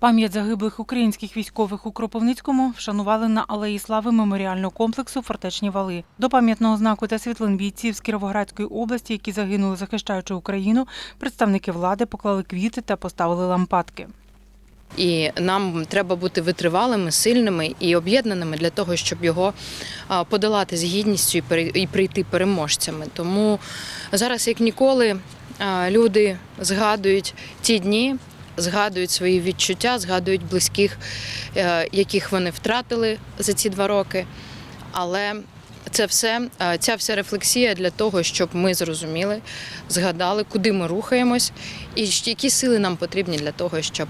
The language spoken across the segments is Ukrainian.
Пам'ять загиблих українських військових у Кропивницькому вшанували на Алеї Слави меморіального комплексу Фортечні вали. До пам'ятного знаку та світлин бійців з Кіровоградської області, які загинули, захищаючи Україну, представники влади поклали квіти та поставили лампадки. І нам треба бути витривалими, сильними і об'єднаними для того, щоб його подолати з гідністю і прийти переможцями. Тому зараз, як ніколи, люди згадують ті дні, згадують свої відчуття, згадують близьких, е, яких вони втратили за ці два роки. Але це все, е, ця вся рефлексія для того, щоб ми зрозуміли, згадали, куди ми рухаємось, і які сили нам потрібні для того, щоб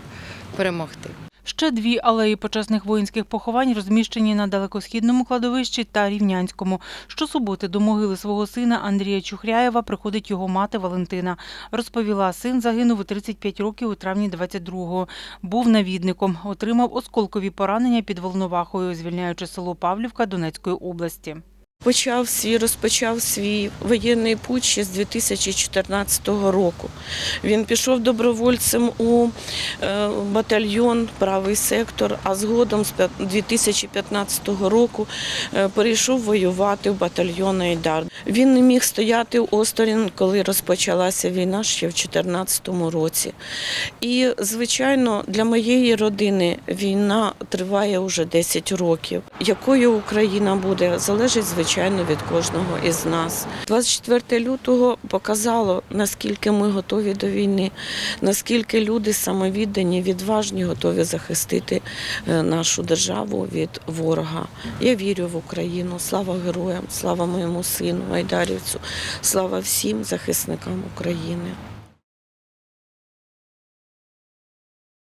перемогти. Ще дві алеї почесних воїнських поховань розміщені на далекосхідному кладовищі та Рівнянському. Щосуботи до могили свого сина Андрія Чухряєва приходить його мати Валентина. Розповіла, син загинув у 35 років у травні 22-го. Був навідником, отримав осколкові поранення під Волновахою, звільняючи село Павлівка Донецької області. Почав свій розпочав свій воєнний путь ще з 2014 року. Він пішов добровольцем у е, батальйон Правий сектор, а згодом з 2015 року е, перейшов воювати в батальйон Айдар. Він не міг стояти осторонь, коли розпочалася війна ще в 2014 році. І, звичайно, для моєї родини війна триває вже 10 років. Якою Україна буде, залежить, звичайно, від кожного із нас. 24 лютого показало, наскільки ми готові до війни, наскільки люди самовіддані, відважні, готові захистити е, нашу державу від ворога. Я вірю в Україну. Слава героям, слава моєму сину, Айдарівцю, слава всім захисникам України.